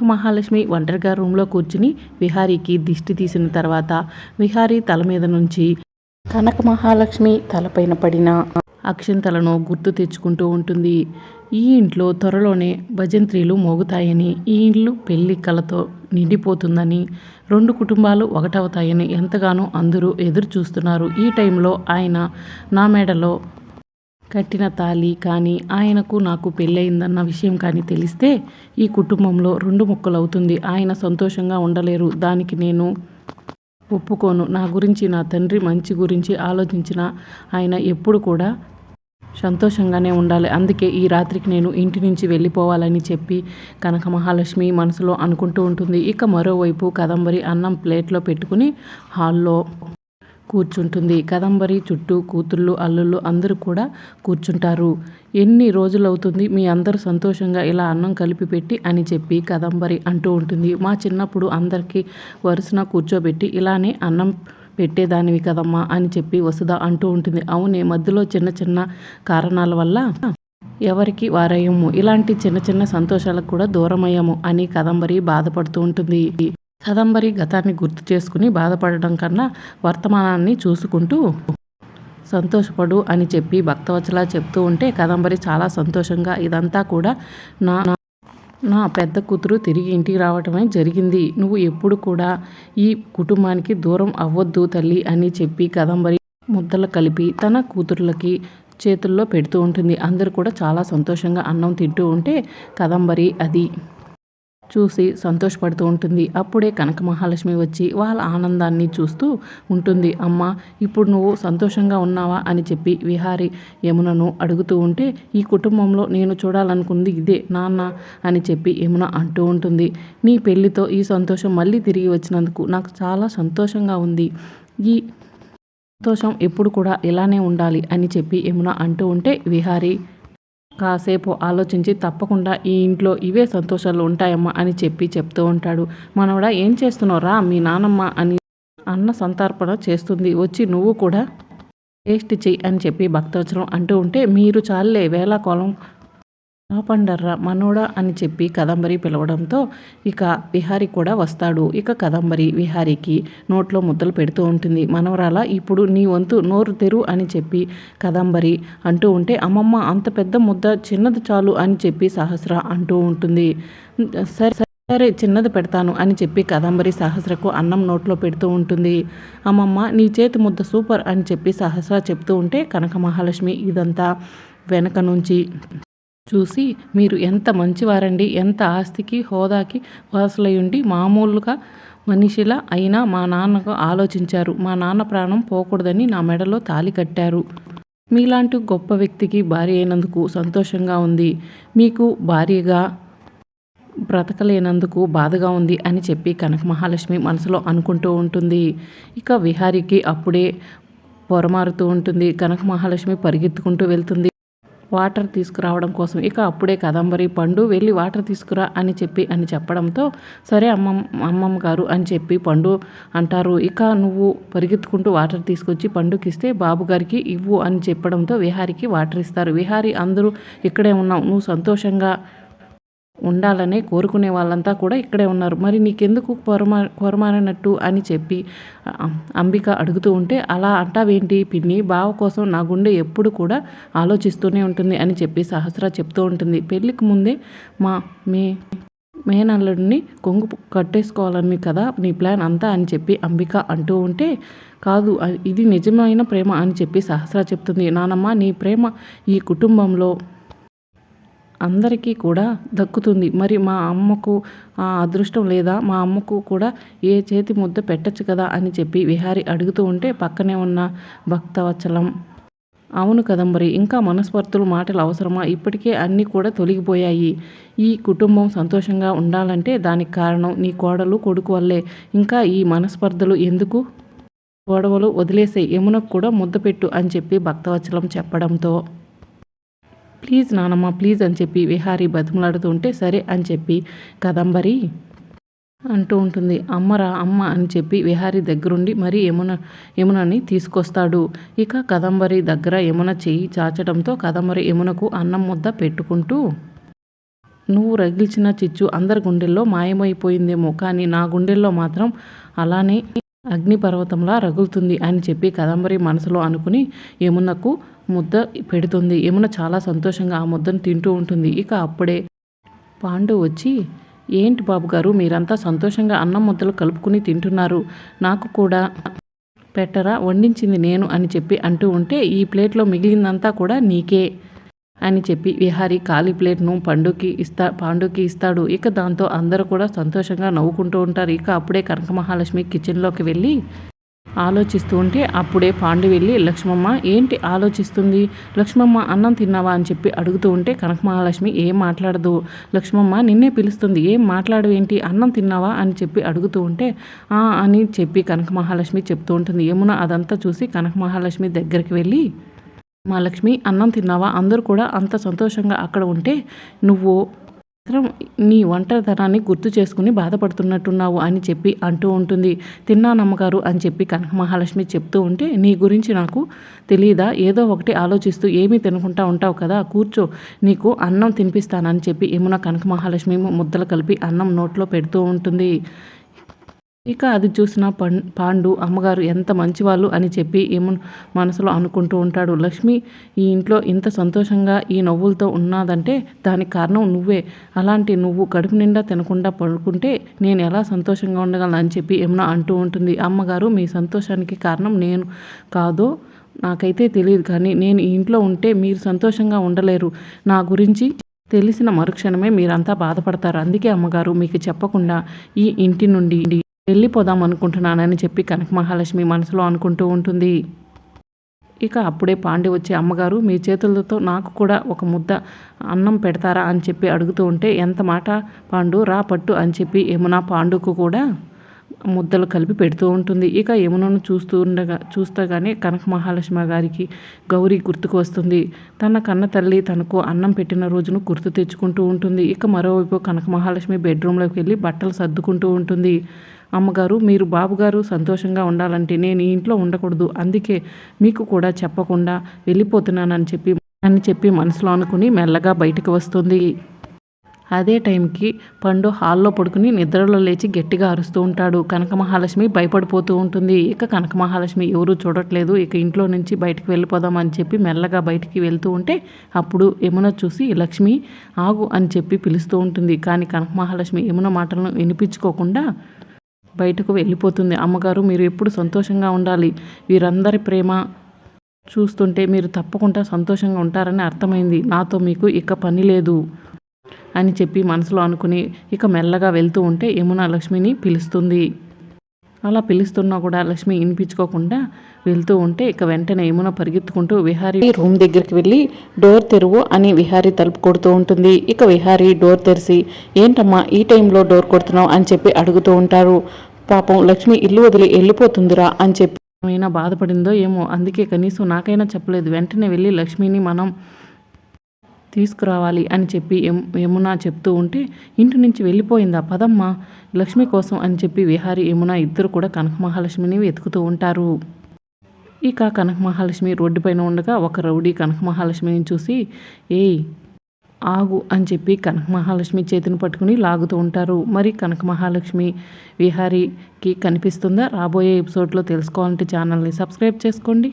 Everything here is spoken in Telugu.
కనక మహాలక్ష్మి ఒంటరిగా రూమ్లో కూర్చుని విహారీకి దిష్టి తీసిన తర్వాత విహారీ తల మీద నుంచి కనక మహాలక్ష్మి తలపైన పడిన అక్షంతలను గుర్తు తెచ్చుకుంటూ ఉంటుంది. ఈ ఇంట్లో త్వరలోనే భజంత్రీలు మోగుతాయని ఈ ఇల్లు పెళ్ళి కలతో నిండిపోతుందని రెండు కుటుంబాలు ఒకటవుతాయని ఎంతగానో అందరూ ఎదురు చూస్తున్నారు ఈ టైంలో ఆయన నా మెడలో కట్టిన తాళి కానీ ఆయనకు నాకు పెళ్ళయిందన్న విషయం కానీ తెలిస్తే ఈ కుటుంబంలో రెండు ముక్కలవుతుంది. ఆయన సంతోషంగా ఉండలేరు. దానికి నేను ఒప్పుకోను. నా గురించి నా తండ్రి మంచి గురించి ఆలోచించిన ఆయన ఎప్పుడు కూడా సంతోషంగానే ఉండాలి. అందుకే ఈ రాత్రికి నేను ఇంటి నుంచి వెళ్ళిపోవాలని చెప్పి కనక మహాలక్ష్మి మనసులో అనుకుంటూ ఉంటుంది. ఇక మరోవైపు కదంబరి అన్నం ప్లేట్లో పెట్టుకుని హాల్లో కూర్చుంటుంది. కదంబరి చుట్టూ కూతుళ్ళు అల్లుళ్ళు అందరూ కూడా కూర్చుంటారు. ఎన్ని రోజులవుతుంది? మీ అందరూ సంతోషంగా ఇలా అన్నం కలిపి పెట్టి అని చెప్పి కదంబరి అంటూ ఉంటుంది. మా చిన్నప్పుడు అందరికీ వరుసన కూర్చోబెట్టి ఇలానే అన్నం పెట్టేదానివి కదమ్మా అని చెప్పి వసుధ అంటూ ఉంటుంది. అవునే మధ్యలో చిన్న చిన్న కారణాల వల్ల ఎవరికి వారయ్యము. ఇలాంటి చిన్న చిన్న సంతోషాలకు కూడా దూరమయ్యాము అని కదంబరి బాధపడుతూ ఉంటుంది. కదంబరి గతాన్ని గుర్తు చేసుకుని బాధపడడం కన్నా వర్తమానాన్ని చూసుకుంటూ సంతోషపడు అని చెప్పి భక్తవచలా చెప్తూ ఉంటే కదంబరి చాలా సంతోషంగా ఇదంతా కూడా నా నా పెద్ద కూతురు తిరిగి ఇంటికి రావటమే జరిగింది. నువ్వు ఎప్పుడు కూడా ఈ కుటుంబానికి దూరం అవ్వద్దు తల్లి అని చెప్పి కదంబరి ముద్దలు కలిపి తన కూతుర్లకి చేతుల్లో పెడుతూ ఉంటుంది. అందరూ కూడా చాలా సంతోషంగా అన్నం తింటూ ఉంటే కదంబరి అది చూసి సంతోషపడుతూ ఉంటుంది. అప్పుడే కనక మహాలక్ష్మి వచ్చి వాళ్ళ ఆనందాన్ని చూస్తూ ఉంటుంది. అమ్మ ఇప్పుడు నువ్వు సంతోషంగా ఉన్నావా అని చెప్పి విహారి యమునను అడుగుతూ ఉంటే ఈ కుటుంబంలో నేను చూడాలనుకుంది ఇదే నాన్న అని చెప్పి యమున అంటూ ఉంటుంది. నీ పెళ్ళితో ఈ సంతోషం మళ్ళీ తిరిగి వచ్చినందుకు నాకు చాలా సంతోషంగా ఉంది. ఈ సంతోషం ఎప్పుడు కూడా ఇలానే ఉండాలి అని చెప్పి యమున అంటూ ఉంటే విహారీ కాసేపు ఆలోచించి తప్పకుండా ఈ ఇంట్లో ఇవే సంతోషాలు ఉంటాయమ్మా అని చెప్పి చెప్తూ ఉంటాడు. మనవడా ఏం చేస్తున్నావు రా మీ నానమ్మ అని అన్న సంతర్పణ చేస్తుంది. వచ్చి నువ్వు కూడా టేస్ట్ చెయ్యి అని చెప్పి భక్తవచనం అంటూ ఉంటే మీరు చాలే వేళాకోళం పండర్రా మనోడా అని చెప్పి కదంబరి పిలవడంతో ఇక విహారి కూడా వస్తాడు. ఇక కదంబరి విహారికి నోట్లో ముద్దలు పెడుతూ ఉంటుంది. మనవరాల ఇప్పుడు నీ వంతు నోరు తెరు అని చెప్పి కదంబరి అంటూ ఉంటే అమ్మమ్మ అంత పెద్ద ముద్ద చిన్నది చాలు అని చెప్పి సహస్ర అంటూ ఉంటుంది. సరే సరే చిన్నది పెడతాను అని చెప్పి కదంబరి సహస్రకు అన్నం నోట్లో పెడుతూ ఉంటుంది. అమ్మమ్మ నీ చేతి ముద్ద సూపర్ అని చెప్పి సహస్ర చెప్తూ ఉంటే కనక మహాలక్ష్మి ఇదంతా వెనక నుంచి చూసి మీరు ఎంత మంచివారండి ఎంత ఆస్తికి హోదాకి వారసులయ్యుండి మామూలుగా మనిషిలా అయినా మా నాన్నకు ఆలోచించారు. మా నాన్న ప్రాణం పోకూడదని నా మెడలో తాలి కట్టారు. మీలాంటి గొప్ప వ్యక్తికి భార్య అయినందుకు సంతోషంగా ఉంది. మీకు భార్యగా బ్రతకలేనందుకు బాధగా ఉంది అని చెప్పి కనక మహాలక్ష్మి మనసులో అనుకుంటూ ఉంటుంది. ఇక విహారికి అప్పుడే పొరమారుతూ ఉంటుంది. కనక మహాలక్ష్మి పరిగెత్తుకుంటూ వెళ్తుంది. వాటర్ తీసుకురావడం కోసం. ఇక అప్పుడే కదంబరి పండు వెళ్ళి వాటర్ తీసుకురా అని చెప్పి అని చెప్పడంతో సరే అమ్మమ్మ అమ్మమ్మ గారు అని చెప్పి పండు అంటారు ఇక నువ్వు పరిగెత్తుకుంటూ వాటర్ తీసుకొచ్చి పండుకిస్తే బాబుగారికి ఇవ్వు అని చెప్పడంతో విహారికి వాటర్ ఇస్తారు. విహారి అందరూ ఇక్కడే ఉన్నావు నువ్వు సంతోషంగా ఉండాలని కోరుకునే వాళ్ళంతా కూడా ఇక్కడే ఉన్నారు. మరి నీకెందుకు కొరమా కొరమారినట్టు అని చెప్పి అంబిక అడుగుతూ ఉంటే అలా అంటావేంటి పిన్ని? బావ కోసం నా గుండె ఎప్పుడు కూడా ఆలోచిస్తూనే ఉంటుంది అని చెప్పి సహస్ర చెప్తూ ఉంటుంది. పెళ్ళికి ముందే మా మే మేనల్లుడిని కొంగు కట్టేసుకోవాలని కదా నీ ప్లాన్ అంతా అని చెప్పి అంబిక అంటూ ఉంటే కాదు ఇది నిజమైన ప్రేమ అని చెప్పి సహస్ర చెప్తుంది. నానమ్మ నీ ప్రేమ ఈ కుటుంబంలో అందరికీ కూడా దక్కుతుంది. మరి మా అమ్మకు ఆ అదృష్టం లేదా? మా అమ్మకు కూడా ఏ చేతి ముద్ద పెట్టచ్చు కదా? అని చెప్పి విహారి అడుగుతూ ఉంటే పక్కనే ఉన్న భక్తవచలం అవును కదంబరి ఇంకా మనస్పర్తులు మాటలు అవసరమా? ఇప్పటికే అన్నీ కూడా తొలగిపోయాయి. ఈ కుటుంబం సంతోషంగా ఉండాలంటే దానికి కారణం నీ కోడలు కొడుకు వల్లే. ఇంకా ఈ మనస్పర్ధలు ఎందుకు? గొడవలు వదిలేసే యమునకు కూడా ముద్ద పెట్టు అని చెప్పి భక్తవచలం చెప్పడంతో ప్లీజ్ నానమ్మ ప్లీజ్ అని చెప్పి విహారీ బతిమలాడుతుంటే సరే అని చెప్పి కదంబరి అంటూ ఉంటుంది. అమ్మరా అమ్మ అని చెప్పి విహారీ దగ్గరుండి మరి యమున యమునని తీసుకొస్తాడు. ఇక కదంబరి దగ్గర యమున చేయి చాచడంతో కదంబరి యమునకు అన్నం ముద్ద పెట్టుకుంటూ నువ్వు రగిల్చిన చిచ్చు అందరి గుండెల్లో మాయమైపోయిందేమో కానీ నా గుండెల్లో మాత్రం అలానే అగ్నిపర్వతంలా రగులుతుంది అని చెప్పి కదంబరి మనసులో అనుకుని యమునకు ముద్ద పెడుతుంది. యమున చాలా సంతోషంగా ఆ ముద్దను తింటూ ఉంటుంది. ఇక అప్పుడే పాండు వచ్చి ఏంటి బాబు గారు మీరంతా సంతోషంగా అన్నం ముద్దలు కలుపుకుని తింటున్నారు. నాకు కూడా పెట్టరా? వండించింది నేను అని చెప్పి అంటూ ఉంటే ఈ ప్లేట్లో మిగిలిందంతా కూడా నీకే. అని చెప్పి విహారి ఖాళీ ప్లేట్ను పండుకి ఇస్తా పాండుకి ఇస్తాడు. ఇక దాంతో అందరూ కూడా సంతోషంగా నవ్వుకుంటూ ఉంటారు. ఇక అప్పుడే కనక మహాలక్ష్మి కిచెన్లోకి వెళ్ళి ఆలోచిస్తూ ఉంటే అప్పుడే పాండు వెళ్ళి లక్ష్మమ్మ ఏంటి ఆలోచిస్తుంది? లక్ష్మమ్మ అన్నం తిన్నావా? అని చెప్పి అడుగుతూ ఉంటే కనక మహాలక్ష్మి ఏం మాట్లాడదు. లక్ష్మమ్మ నిన్నే పిలుస్తుంది. ఏం మాట్లాడవేంటి? అన్నం తిన్నావా? అని చెప్పి అడుగుతూ ఉంటే ఆ అని చెప్పి కనక మహాలక్ష్మి చెప్తూ ఉంటుంది. ఏమున అదంతా చూసి కనక మహాలక్ష్మి దగ్గరికి వెళ్ళి మా లక్ష్మి అన్నం తిన్నావా? అందరూ కూడా అంత సంతోషంగా అక్కడ ఉంటే నువ్వు మాత్రం నీ ఒంటరితనాన్ని గుర్తు చేసుకుని బాధపడుతున్నట్టున్నావు అని చెప్పి అంటూ ఉంటుంది. తిన్నానమ్మగారు అని చెప్పి కనక మహాలక్ష్మి చెప్తూ ఉంటే నీ గురించి నాకు తెలియదా ఏదో ఒకటి ఆలోచిస్తూ ఏమీ తినకుండా ఉంటావు కదా? కూర్చో నీకు అన్నం తినిపిస్తానని చెప్పి ఏమున కనక మహాలక్ష్మి ముద్దలు కలిపి అన్నం నోట్లో పెడుతూ ఉంటుంది. ఇక అది చూసిన పం పాండు అమ్మగారు ఎంత మంచివాళ్ళు అని చెప్పి ఏమో మనసులో అనుకుంటూ ఉంటాడు. లక్ష్మి ఈ ఇంట్లో ఇంత సంతోషంగా ఈ నవ్వులతో ఉన్నదంటే దానికి కారణం నువ్వే. అలాంటి నువ్వు కడుపు నిండా తినకుండా పడుకుంటే నేను ఎలా సంతోషంగా ఉండగలను అని చెప్పి ఏమన్నా అంటూ ఉంటుంది. అమ్మగారు మీ సంతోషానికి కారణం నేను కాదో నాకైతే తెలియదు కానీ నేను ఈ ఇంట్లో ఉంటే మీరు సంతోషంగా ఉండలేరు. నా గురించి తెలిసిన మరుక్షణమే మీరంతా బాధపడతారు. అందుకే అమ్మగారు మీకు చెప్పకుండా ఈ ఇంటి నుండి వెళ్ళిపోదాం అనుకుంటున్నానని చెప్పి కనక మహాలక్ష్మి మనసులో అనుకుంటూ ఉంటుంది. ఇక అప్పుడే పాండి వచ్చే అమ్మగారు మీ చేతులతో నాకు కూడా ఒక ముద్ద అన్నం పెడతారా? అని చెప్పి అడుగుతూ ఉంటే ఎంత మాట పాండు? రా పట్టు అని చెప్పి యమున పాండుకు కూడా ముద్దలు కలిపి పెడుతూ ఉంటుంది. ఇక యమునను చూస్తూ ఉండగా చూస్తగానే కనక మహాలక్ష్మి గారికి గౌరీ గుర్తుకు వస్తుంది. తన కన్న తల్లి తనకు అన్నం పెట్టిన రోజును గుర్తు తెచ్చుకుంటూ ఉంటుంది. ఇక మరోవైపు కనక మహాలక్ష్మి బెడ్రూమ్లోకి వెళ్ళి బట్టలు సర్దుకుంటూ ఉంటుంది. అమ్మగారు మీరు బాబుగారు సంతోషంగా ఉండాలంటే నేను ఈ ఇంట్లో ఉండకూడదు. అందుకే మీకు కూడా చెప్పకుండా వెళ్ళిపోతున్నానని చెప్పి అని చెప్పి మనసులో అనుకుని మెల్లగా బయటకు వస్తుంది. అదే టైంకి పండు హాల్లో పడుకుని నిద్రలో లేచి గట్టిగా అరుస్తూ ఉంటాడు. కనక మహాలక్ష్మి భయపడిపోతూ ఉంటుంది. ఇక కనక మహాలక్ష్మి ఎవరూ చూడట్లేదు. ఇక ఇంట్లో నుంచి బయటికి వెళ్ళిపోదామని చెప్పి మెల్లగా బయటికి వెళ్తూ ఉంటే అప్పుడు యమున చూసి లక్ష్మి ఆగు అని చెప్పి పిలుస్తూ ఉంటుంది. కానీ కనక మహాలక్ష్మి యమున మాటలను వినిపించుకోకుండా బయటకు వెళ్ళిపోతుంది. అమ్మగారు మీరు ఎప్పుడు సంతోషంగా ఉండాలి. వీరందరి ప్రేమ చూస్తుంటే మీరు తప్పకుండా సంతోషంగా ఉంటారని అర్థమైంది. నాతో మీకు ఇక పని లేదు అని చెప్పి మనసులో అనుకుని ఇక మెల్లగా వెళ్తూ ఉంటే యమున లక్ష్మిని పిలుస్తుంది. అలా పిలుస్తున్నా కూడా లక్ష్మి వినిపించుకోకుండా వెళ్తూ ఉంటే ఇక వెంటనే యమున పరిగెత్తుకుంటూ విహారీ రూమ్ దగ్గరికి వెళ్ళి డోర్ తెరువు అని విహారీ తలుపు కొడుతూ ఉంటుంది. ఇక విహారీ డోర్ తెరిచి ఏంటమ్మా ఈ టైంలో డోర్ కొడుతున్నావు? అని చెప్పి అడుగుతూ ఉంటారు. పాపం లక్ష్మి ఇల్లు వదిలి వెళ్ళిపోతుందిరా అని చెప్పి ఏమైనా బాధపడిందో ఏమో అందుకే కనీసం నాకైనా చెప్పలేదు. వెంటనే వెళ్ళి లక్ష్మిని మనం తీసుకురావాలి అని చెప్పి యమున చెప్తూ ఉంటే ఇంటి నుంచి వెళ్ళిపోయిందా పదమ్మ. లక్ష్మి కోసం అని చెప్పి విహారి యమున ఇద్దరు కూడా కనక మహాలక్ష్మిని వెతుకుతూ ఉంటారు. ఇక కనక మహాలక్ష్మి రోడ్డుపైన ఉండగా ఒక రౌడీ కనక మహాలక్ష్మిని చూసి ఏయ్ ఆగు అని చెప్పి కనక మహాలక్ష్మి చేతిని పట్టుకుని లాగుతూ ఉంటారు. మరి కనక మహాలక్ష్మి విహారీకి కనిపిస్తుందా? రాబోయే ఎపిసోడ్లో తెలుసుకోవాలంటే ఛానల్ని సబ్స్క్రైబ్ చేసుకోండి.